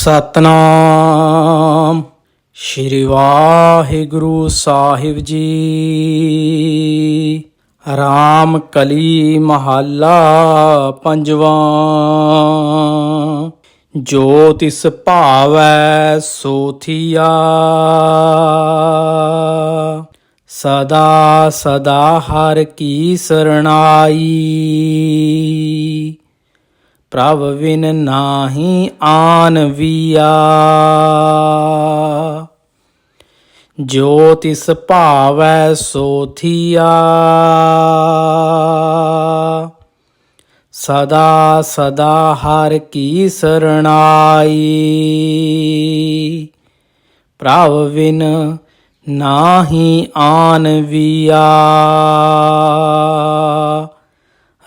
ਸਤਨਾਮ। ਸ਼੍ਰੀ ਵਾਹਿਗੁਰੂ ਸਾਹਿਬ ਜੀ। ਰਾਮ ਕਲੀ ਮਹੱਲਾ ਪੰਜਵਾਂ। ਜੋ ਤਿਸ ਭਾਵੈ ਸੋ ਥੀਆ ਸਦਾ ਸਦਾ ਹਰ ਕੀ ਸਰਣਾਈ। ਪ੍ਰਭ ਵਿਨ ਨਾਹੀ ਆਨ ਵੀਆ। ਜੋ ਤਿਸ ਭਾਵੈ ਸੋ ਥੀਆ। ਸਦਾ ਸਦਾ ਹਰ ਕੀ ਸਰਣਾਈ। ਪ੍ਰਭ ਵਿਨ ਨਾਹੀ ਆਨ ਵੀਆ।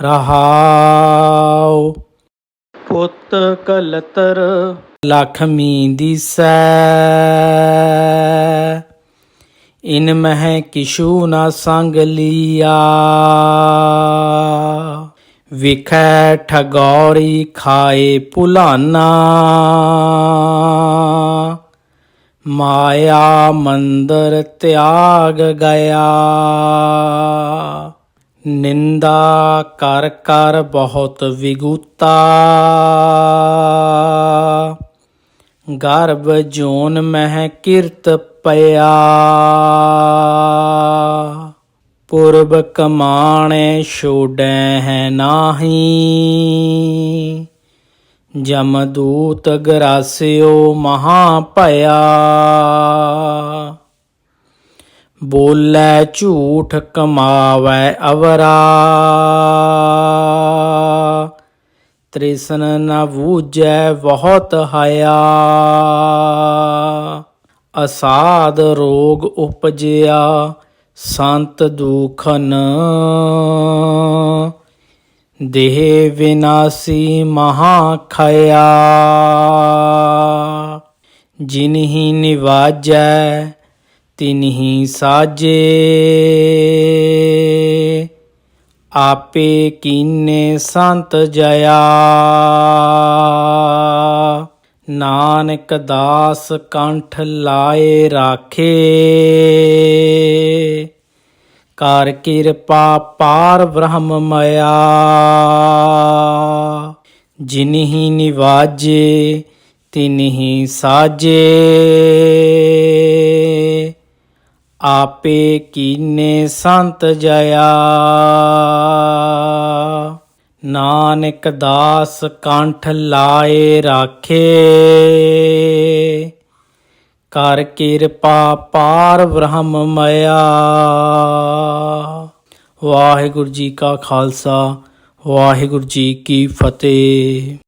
ਰਹਾਉ। ਪੁੱਤ ਕਲਤਰ। ਲਖਮੀ ਦਿਸੈ ਇਨ ਮਹਿ ਕਿਛੂ ਨਾ ਸੰਗ ਲੀਆ। ਵਿਖੈ ਠਗੌਰੀ ਖਾਏ ਭੁਲਾਨਾ। ਮਾਇਆ ਮੰਦਰ ਤਿਆਗ ਗਿਆ। ਨਿੰਦਾ ਕਰ ਕਰ ਬਹੁਤ ਵਿਗੂਤਾ। ਗਰਭ ਜੋਨ ਮਹਿ ਕਿਰਤ ਪਿਆ। ਪੁਰਬ ਕਮਾਣੇ ਛੋੜੈ ਹੈ ਨਾਹੀ। ਜਮਦੂਤ ਗਰਾਸਿਓ ਮਹਾ ਭਇਆ। ਬੋਲੇ ਝੂਠ ਕਮਾਵੈ ਅਵਰਾ। ਤ੍ਰਿਸ਼ਨ ਨ ਬੂਝੈ ਬਹੁਤ ਹਇਆ। ਅਸਾਦ ਰੋਗ ਉਪਜਿਆ ਸੰਤ ਦੁਖਨ। ਦੇਹ ਵਿਨਾਸੀ ਮਹਾ ਖਇਆ। ਜਿਨਹੀ ਨਿਵਾਜੈ ਤਿਨਹੀ ਸਾਜੇ। ਆਪੇ ਕੀਨੇ ਸੰਤ ਜਇਆ। ਨਾਨਕ ਦਾਸ ਕੰਠ ਲਾਏ ਰਾਖੇ। ਕਰ ਕਿਰਪਾ ਪਾਰ ਬ੍ਰਹਮ ਮਇਆ। ਜਿਨਹੀ ਨਿਵਾਜੇ ਤਿਨਹੀ ਸਾਜੇ। ਆਪੇ ਕੀਨੇ ਸੰਤ ਜਇਆ। ਨਾਨਕ ਦਾਸ ਕੰਠ ਲਾਏ ਰਾਖੇ। ਕਰ ਕਿਰਪਾ ਪਾਰ ਬ੍ਰਹਮ ਮਇਆ। ਵਾਹਿਗੁਰੂ ਜੀ ਕਾ ਖਾਲਸਾ, ਵਾਹਿਗੁਰੂ ਜੀ ਕੀ ਫਤਿਹ।